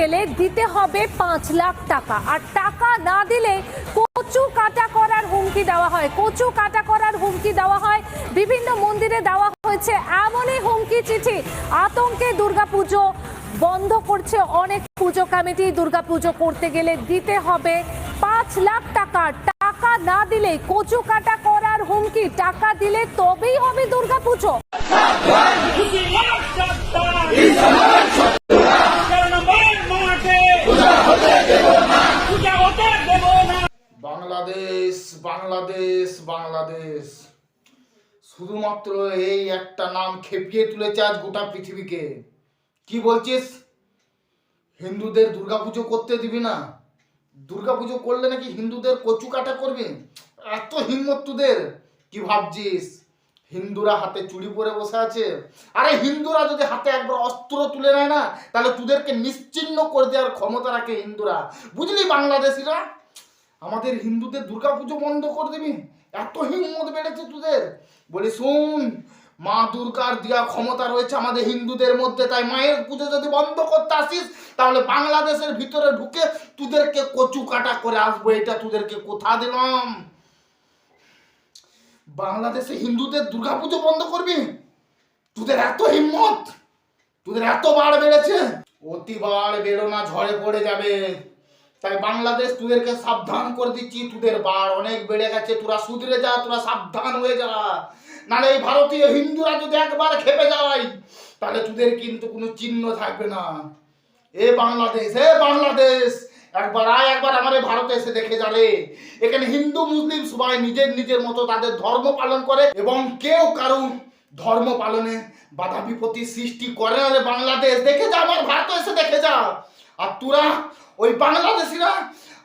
গেলে দিতে হবে পাঁচ লাখ টাকা। আর টাকা না দিলে কচু কাটা করার হুমকি দেওয়া হয়। কচু কাটা করার হুমকি দেওয়া হয়। বিভিন্ন মন্দিরে দেওয়া হয়েছে এমনই হুমকি চিঠি। আতঙ্কে দুর্গাপুজো বন্ধ করছে অনেক পুজো কমিটি। দুর্গাপুজো করতে গেলে দিতে হবে পাঁচ লাখ টাকা। টাকা না দিলে কচু কাটা করার হুমকি। টাকা দিলে তবেই হবে দুর্গাপুজো। বাংলাদেশ বাংলাদেশ। শুধুমাত্র এই একটা নাম খেপিয়ে তুলেছে আজ গোটা পৃথিবীকে। কি বলছিস? হিন্দুদের দুর্গাপুজো করতে দিবি না? দুর্গাপুজো করলে নাকি হিন্দুদের কচু কাটা করবি? এত হিম্মত তোদের। কি ভাবছিস? হিন্দুরা হাতে চুড়ি পরে বসে আছে। আরে হিন্দুরা যদি হাতে একবার অস্ত্র তুলে নেয় না, তাহলে তোদেরকে নিশ্চিহ্ন করে দেওয়ার ক্ষমতা রাখে হিন্দুরা। বুঝলি বাংলাদেশিরা? আমাদের হিন্দুদের দুর্গাপুজো বন্ধ করে দিবি। এত হিম্মত বেড়েছে তোদের। বলি, শুন, মা দুর্গার দেওয়া ক্ষমতা রয়েছে আমাদের হিন্দুদের মধ্যে, তাই মায়ের পুজো যদি বন্ধ করতে আসিস, তাহলে বাংলাদেশের ভিতরে ঢুকে তোদেরকে কচু কাটা করে আসব, এটা তোদেরকে কোথা দিলাম? বাংলাদেশে হিন্দুদের দুর্গাপুজো বন্ধ করবি? তোদের এত হিম্মত? তোদের এত বাড় বেড়েছে? অতি বাড় বেরো না ঝড়ে পড়ে যাবে। তাই বাংলাদেশ তোদেরকে সাবধান করে দিচ্ছি, তোদের বাড় অনেক বেড়ে গেছে, তোরা সুধরে যা, তোরা সাবধান হয়ে যা। নাহলে এই ভারতীয় হিন্দুরা যদি একবার খেপে যায়, তাহলে তোদের কিন্তু কোনো চিহ্ন থাকবে না। এ বাংলাদেশ এ বাংলাদেশ, একবার আয়, একবার আমার এই ভারতে এসে দেখে যাবে এখানে হিন্দু, মুসলিম সবাই নিজের নিজের মতো তাদের ধর্ম পালন করে এবং কেউ কারও ধর্ম পালনে বাধা বিপত্তি সৃষ্টি করে না বাংলাদেশ। দেখে যা আমার ভারত এসে দেখে যা। আর তোরা ওই বাংলাদেশিরা,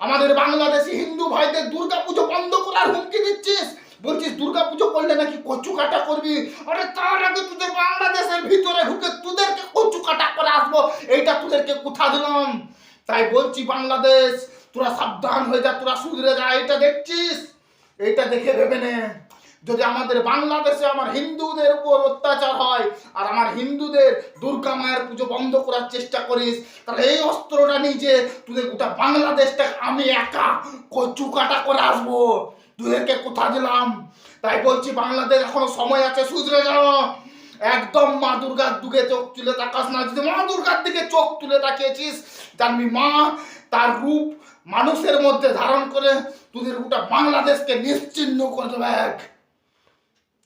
আমাদের বাংলাদেশি হিন্দু ভাইদের দুর্গা পুজো বন্ধ করার হুমকি দিচ্ছিস? বলছিস দুর্গা পুজো করলে নাকি কচু কাটা করবি? আরে তার আগে তোদের বাংলাদেশের ভিতরে ঢুকে তোদেরকে কচু কাটা করে আসব। এইটা তোদেরকে কোথা দিলাম? তাই বলছি, বাংলাদেশ, তোরা সাবধান হয়ে যা, তোরা সুধরে যা এটা দেখছিস? এইটা দেখে ভেবে নে। যদি আমাদের বাংলাদেশে আমার হিন্দুদের উপর অত্যাচার হয় আর আমার হিন্দুদের দুর্গা মায়ের পুজো বন্ধ করার চেষ্টা করিস, তাহলে এই অস্ত্রটা নিয়ে যে তোদের গোটা বাংলাদেশটা আমি একা কচু কাটা করে আসব। তোদেরকে কোথা দিলাম? তাই বলছি, বাংলাদেশ এখনও সময় আছে সুধরে যাও। একদম মা দুর্গার দিকে চোখ তুলে তাকাস না। যদি মা দুর্গার দিকে চোখ তুলে তাকিয়েছিস, জানবি মা তার রূপ মানুষের মধ্যে ধারণ করে তোদের গোটা বাংলাদেশকে নিশ্চিহ্ন করে দেবে।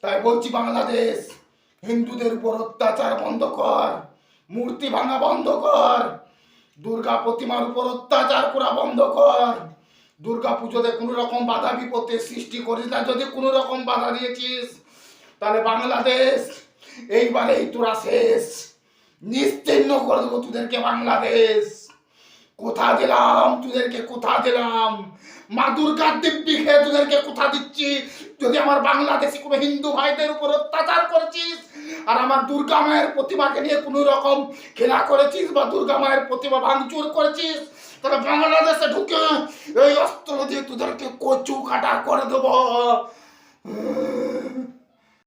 তাই বলছি বাংলাদেশ, হিন্দুদের উপর অত্যাচার বন্ধ কর, মূর্তি ভাঙা বন্ধ কর, দুর্গা প্রতিমার উপর অত্যাচার করা বন্ধ কর। দুর্গা পুজোতে কোনো রকম বাধা বিপত্তির সৃষ্টি করিস না, যদি কোনো রকম বাধা দিয়েছিস, তাহলে বাংলাদেশ এইবারেই তোরা শেষ। নিশ্চিহ্ন করে দেবো তোদেরকে বাংলাদেশ। কোথা দিলাম তোদেরকে কোথা দিলাম মা দুর্গার দিব্যি খেয়ে তোদেরকে কোথা দিচ্ছি। যদি আমার বাংলাদেশি কোনো হিন্দু ভাইদের উপর অত্যাচার করেছিস আর আমার দুর্গা মায়ের প্রতিমাকে নিয়ে কোনো রকম খেলা করেছিস বা দুর্গা মায়ের প্রতিমা ভাঙচুর করেছিস, তাহলে বাংলাদেশে ঢুকে এই অস্ত্র দিয়ে তোদেরকে কচু কাটা করে দেবো।